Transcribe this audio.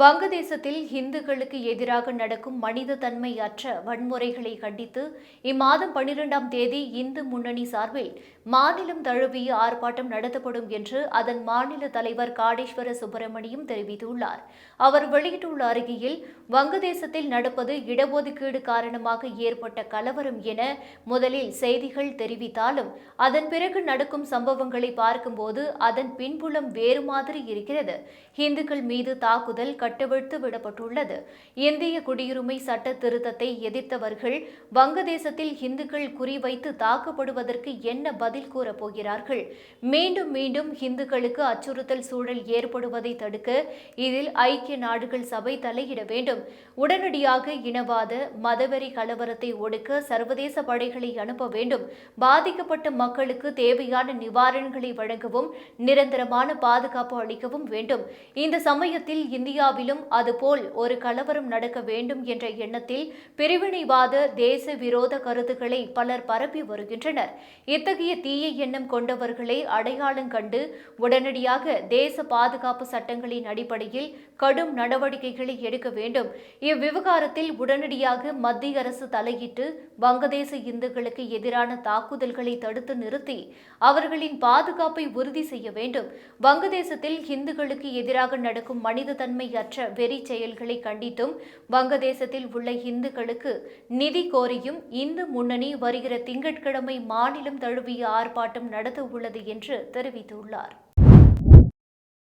வங்கதேசத்தில் இந்துக்களுக்கு எதிராக நடக்கும் மனித தன்மை அற்ற வன்முறைகளை கண்டித்து இம்மாதம் பனிரெண்டாம் தேதி இந்து முன்னணி சார்பில் மாநிலம் தழுவிய ஆர்ப்பாட்டம் நடத்தப்படும் என்று அதன் மாநில தலைவர் காடேஸ்வர சுப்பிரமணியம் தெரிவித்துள்ளார். அவர் வெளியிட்டுள்ள அறிக்கையில் வங்கதேசத்தில் நடப்பது இடஒதுக்கீடு காரணமாக ஏற்பட்ட கலவரம் என முதலில் செய்திகள் தெரிவித்தாலும் அதன் பிறகு நடக்கும் சம்பவங்களை பார்க்கும்போது அதன் பின்புலம் வேறு மாதிரி இருக்கிறது. இந்துக்கள் மீது தாக்குதல் கட்டுவிழ்த்து விடப்பட்டுள்ளது. இந்திய குடியுரிமை சட்ட திருத்தத்தை எதிர்த்தவர்கள் வங்கதேசத்தில் இந்துக்கள் குறிவைத்து தாக்கப்படுவதற்கு என்ன பதில் கூறப்போகிறார்கள் மீண்டும் மீண்டும் இந்துக்களுக்கு அச்சுறுத்தல் சூழல் ஏற்படுவதை தடுக்க இதில் ஐக்கிய நாடுகள் சபை தலையிட வேண்டும். உடனடியாக இனவாத மதவெறி கலவரத்தை ஒடுக்க சர்வதேச படைகளை அனுப்ப வேண்டும். பாதிக்கப்பட்ட மக்களுக்கு தேவையான நிவாரணங்களை வழங்கவும் நிரந்தரமான பாதுகாப்பு அளிக்கவும் வேண்டும். இந்த சமயத்தில் இந்தியாவிலும் அதுபோல் ஒரு கலவரம் நடக்க வேண்டும் என்ற எண்ணத்தில் பிரிவினைவாத தேச விரோத கருத்துக்களை பலர் பரப்பி வருகின்றனர். இத்தகைய தீய எண்ணம் கொண்டவர்களை அடையாளம் கண்டு உடனடியாக தேச பாதுகாப்பு சட்டங்களின் அடிப்படையில் கடும் நடவடிக்கைகளை எடுக்க வேண்டும். இவ்விவகாரத்தில் உடனடியாக மத்திய அரசு தலையிட்டு வங்கதேச இந்துக்களுக்கு எதிரான தாக்குதல்களை தடுத்து நிறுத்தி அவர்களின் பாதுகாப்பை உறுதி செய்ய வேண்டும். வங்கதேசத்தில் இந்துக்களுக்கு எதிராக நடக்கும் மனித தன்மை அற்ற வெறி செயல்களை கண்டித்தும் வங்கதேசத்தில் உள்ள இந்துக்களுக்கு நிதி கோரியும் இந்து முன்னணி வருகிற திங்கட்கிழமை மாநிலம் தழுவிய ஆர்ப்பாட்டம் நடத்த உள்ளது என்று தெரிவித்துள்ளார்.